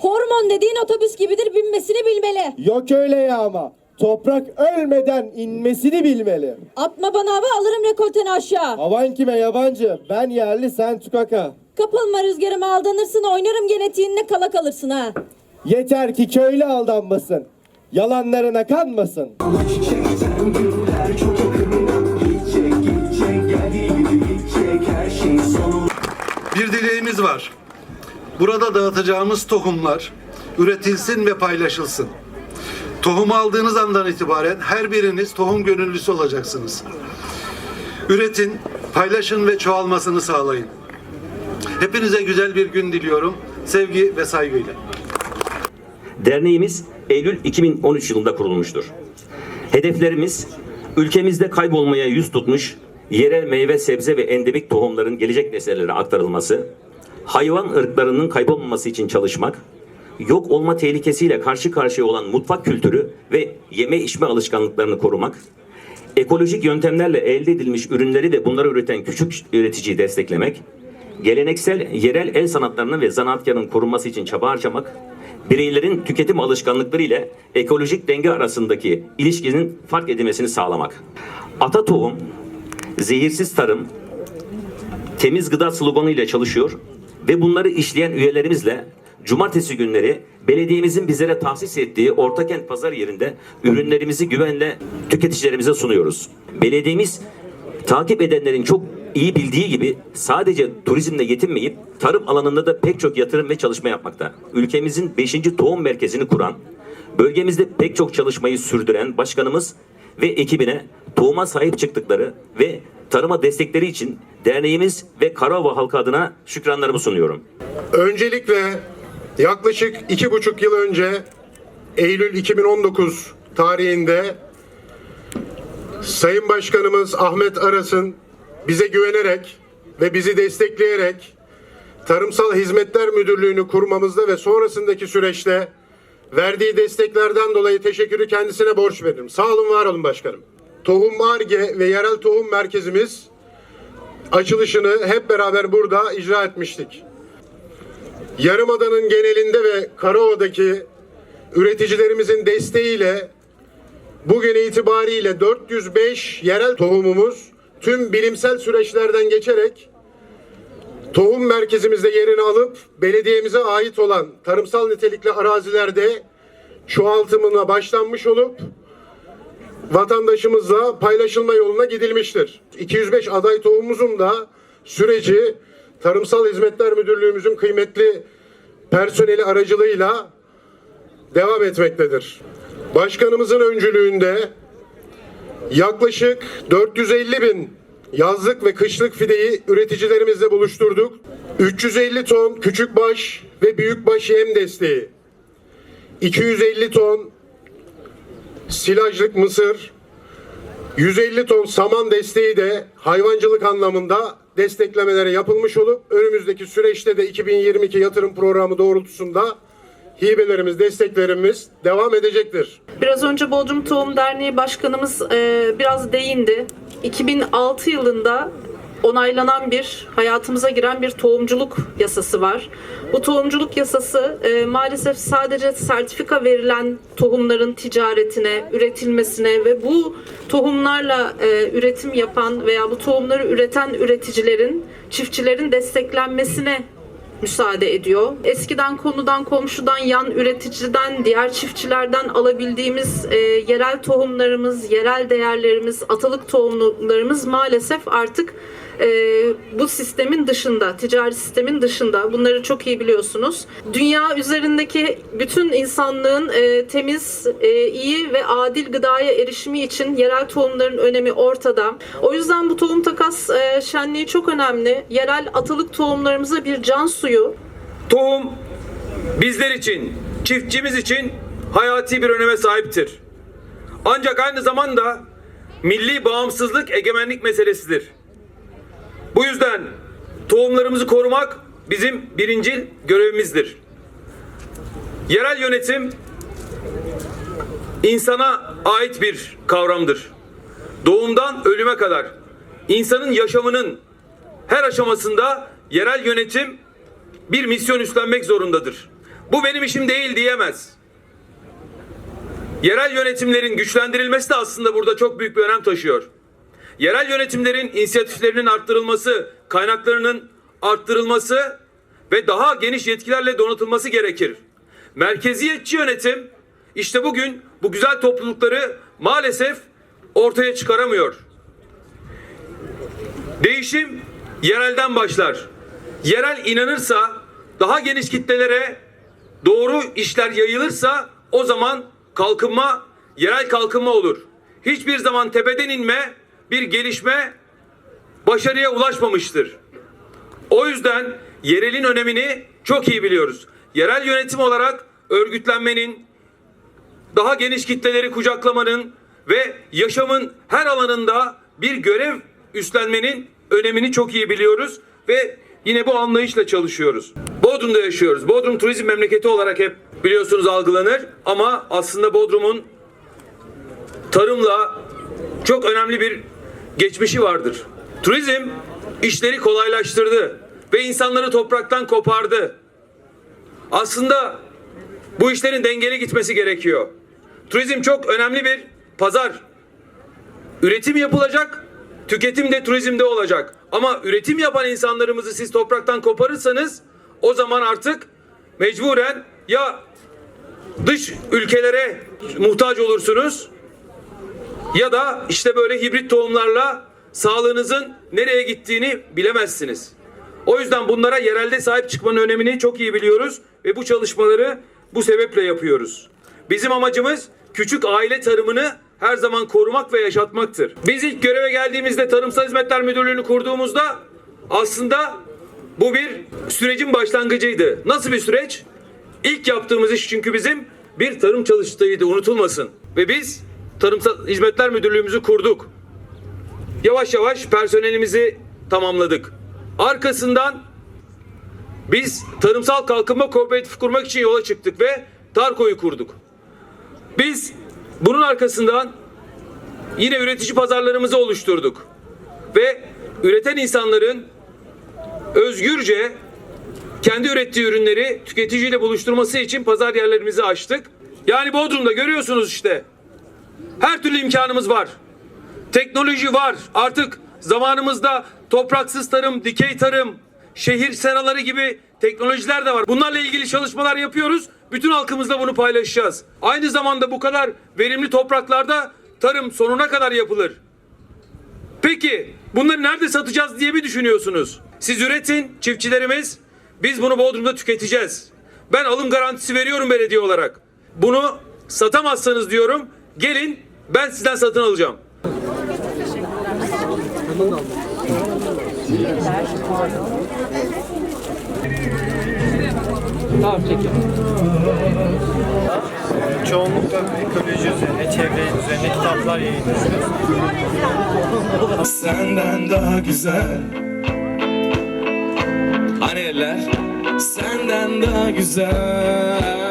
Hormon dediğin otobüs gibidir binmesini bilmeli. Yok öyle ya ama. Toprak ölmeden inmesini bilmeli. Atma bana hava alırım rekolteni aşağı. Havan kime yabancı? Ben yerli sen tukaka. Kapılma rüzgarıma aldanırsın oynarım genetiğinle kala kalırsın ha. Yeter ki köylü aldanmasın. Yalanlarına kanmasın. Bir dileğimiz var. Burada dağıtacağımız tohumlar üretilsin ve paylaşılsın. Tohum aldığınız andan itibaren her biriniz tohum gönüllüsü olacaksınız. Üretin, paylaşın ve çoğalmasını sağlayın. Hepinize güzel bir gün diliyorum. Sevgi ve saygıyla. Derneğimiz Eylül 2013 yılında kurulmuştur. Hedeflerimiz ülkemizde kaybolmaya yüz tutmuş yerel meyve, sebze ve endemik tohumların gelecek nesillere aktarılması, hayvan ırklarının kaybolmaması için çalışmak, yok olma tehlikesiyle karşı karşıya olan mutfak kültürü ve yeme içme alışkanlıklarını korumak, ekolojik yöntemlerle elde edilmiş ürünleri ve bunları üreten küçük üreticiyi desteklemek, geleneksel yerel el sanatlarının ve zanaatkarın korunması için çaba harcamak, bireylerin tüketim alışkanlıkları ile ekolojik denge arasındaki ilişkinin fark edilmesini sağlamak. Ata tohum, zehirsiz tarım, temiz gıda sloganı ile çalışıyor ve bunları işleyen üyelerimizle cumartesi günleri belediyemizin bizlere tahsis ettiği Ortakent Pazar yerinde ürünlerimizi güvenle tüketicilerimize sunuyoruz. Belediyemiz takip edenlerin çok iyi bildiği gibi sadece turizmle yetinmeyip tarım alanında da pek çok yatırım ve çalışma yapmakta. Ülkemizin 5. tohum merkezini kuran, bölgemizde pek çok çalışmayı sürdüren başkanımız ve ekibine tohuma sahip çıktıkları ve tarıma destekleri için derneğimiz ve Karava halkı adına şükranlarımı sunuyorum. Öncelikle yaklaşık iki buçuk yıl önce Eylül 2019 tarihinde Sayın Başkanımız Ahmet Aras'ın bize güvenerek ve bizi destekleyerek Tarımsal Hizmetler Müdürlüğü'nü kurmamızda ve sonrasındaki süreçte verdiği desteklerden dolayı teşekkürü kendisine borç veririm. Sağ olun, var olun başkanım. Tohum Arge ve Yerel Tohum Merkezimiz açılışını hep beraber burada icra etmiştik. Yarımada'nın genelinde ve Karaova'daki üreticilerimizin desteğiyle bugün itibariyle 405 yerel tohumumuz tüm bilimsel süreçlerden geçerek tohum merkezimizde yerini alıp belediyemize ait olan tarımsal nitelikli arazilerde çoğaltımına başlanmış olup vatandaşımızla paylaşılma yoluna gidilmiştir. 205 aday tohumumuzun da süreci Tarımsal Hizmetler Müdürlüğümüzün kıymetli personeli aracılığıyla devam etmektedir. Başkanımızın öncülüğünde yaklaşık 450 bin yazlık ve kışlık fideyi üreticilerimizle buluşturduk. 350 ton küçükbaş ve büyükbaş yem desteği, 250 ton silajlık mısır, 150 ton saman desteği de hayvancılık anlamında desteklemelere yapılmış olup önümüzdeki süreçte de 2022 yatırım programı doğrultusunda hibelerimiz, desteklerimiz devam edecektir. Biraz önce Bodrum Tohum Derneği Başkanımız e, biraz değindi. 2006 yılında onaylanan bir, hayatımıza giren bir tohumculuk yasası var. Bu tohumculuk yasası e, maalesef sadece sertifika verilen tohumların ticaretine, üretilmesine ve bu tohumlarla e, üretim yapan veya bu tohumları üreten üreticilerin, çiftçilerin desteklenmesine müsaade ediyor. Eskiden konudan, komşudan, yan üreticiden, diğer çiftçilerden alabildiğimiz e, yerel tohumlarımız, yerel değerlerimiz, atalık tohumlarımız maalesef artık e, bu sistemin dışında, ticari sistemin dışında. Bunları çok iyi biliyorsunuz. Dünya üzerindeki bütün insanlığın e, temiz, e, iyi ve adil gıdaya erişimi için yerel tohumların önemi ortada. O yüzden bu tohum takas e, şenliği çok önemli. Yerel atalık tohumlarımıza bir can suyu. Tohum bizler için, çiftçimiz için hayati bir öneme sahiptir. Ancak aynı zamanda milli bağımsızlık egemenlik meselesidir. Bu yüzden tohumlarımızı korumak bizim birincil görevimizdir. Yerel yönetim insana ait bir kavramdır. Doğumdan ölüme kadar insanın yaşamının her aşamasında yerel yönetim bir misyon üstlenmek zorundadır. Bu benim işim değil diyemez. Yerel yönetimlerin güçlendirilmesi de aslında burada çok büyük bir önem taşıyor. Yerel yönetimlerin inisiyatiflerinin arttırılması, kaynaklarının arttırılması ve daha geniş yetkilerle donatılması gerekir. Merkeziyetçi yönetim işte bugün bu güzel toplulukları maalesef ortaya çıkaramıyor. Değişim yerelden başlar. Yerel inanırsa, daha geniş kitlelere doğru işler yayılırsa o zaman kalkınma, yerel kalkınma olur. Hiçbir zaman tepeden inme, bir gelişme başarıya ulaşmamıştır. O yüzden yerelin önemini çok iyi biliyoruz. Yerel yönetim olarak örgütlenmenin, daha geniş kitleleri kucaklamanın ve yaşamın her alanında bir görev üstlenmenin önemini çok iyi biliyoruz ve yine bu anlayışla çalışıyoruz. Bodrum'da yaşıyoruz. Bodrum turizm memleketi olarak hep biliyorsunuz algılanır ama aslında Bodrum'un tarımla çok önemli bir geçmişi vardır. Turizm işleri kolaylaştırdı ve insanları topraktan kopardı. Aslında bu işlerin dengeli gitmesi gerekiyor. Turizm çok önemli bir pazar. Üretim yapılacak, tüketim de turizmde olacak. Ama üretim yapan insanlarımızı siz topraktan koparırsanız o zaman artık mecburen ya dış ülkelere muhtaç olursunuz ya da işte böyle hibrit tohumlarla sağlığınızın nereye gittiğini bilemezsiniz. O yüzden bunlara yerelde sahip çıkmanın önemini çok iyi biliyoruz ve bu çalışmaları bu sebeple yapıyoruz. Bizim amacımız küçük aile tarımını her zaman korumak ve yaşatmaktır. Biz ilk göreve geldiğimizde Tarımsal Hizmetler Müdürlüğü'nü kurduğumuzda aslında bu bir sürecin başlangıcıydı. Nasıl bir süreç? İlk yaptığımız iş çünkü bizim bir tarım çalıştayıydı unutulmasın. Ve biz Tarımsal Hizmetler Müdürlüğümüzü kurduk. Yavaş yavaş personelimizi tamamladık. Arkasından biz tarımsal kalkınma kooperatif kurmak için yola çıktık ve Tarko'yu kurduk. Biz bunun arkasından yine üretici pazarlarımızı oluşturduk. Ve üreten insanların özgürce kendi ürettiği ürünleri tüketiciyle buluşturması için pazar yerlerimizi açtık. Yani Bodrum'da görüyorsunuz işte. Her türlü imkanımız var. Teknoloji var. Artık zamanımızda topraksız tarım, dikey tarım, şehir seraları gibi teknolojiler de var. Bunlarla ilgili çalışmalar yapıyoruz. Bütün halkımızla bunu paylaşacağız. Aynı zamanda bu kadar verimli topraklarda tarım sonuna kadar yapılır. Peki bunları nerede satacağız diye mi düşünüyorsunuz? Siz üretin çiftçilerimiz. Biz bunu Bodrum'da tüketeceğiz. Ben alım garantisi veriyorum belediye olarak. Bunu satamazsanız diyorum gelin ben sizden satın alacağım. Çoğunlukla ekoloji üzerine, çevre üzerine kitaplar yayınlıyoruz. Senden daha güzel Hani eller Senden daha güzel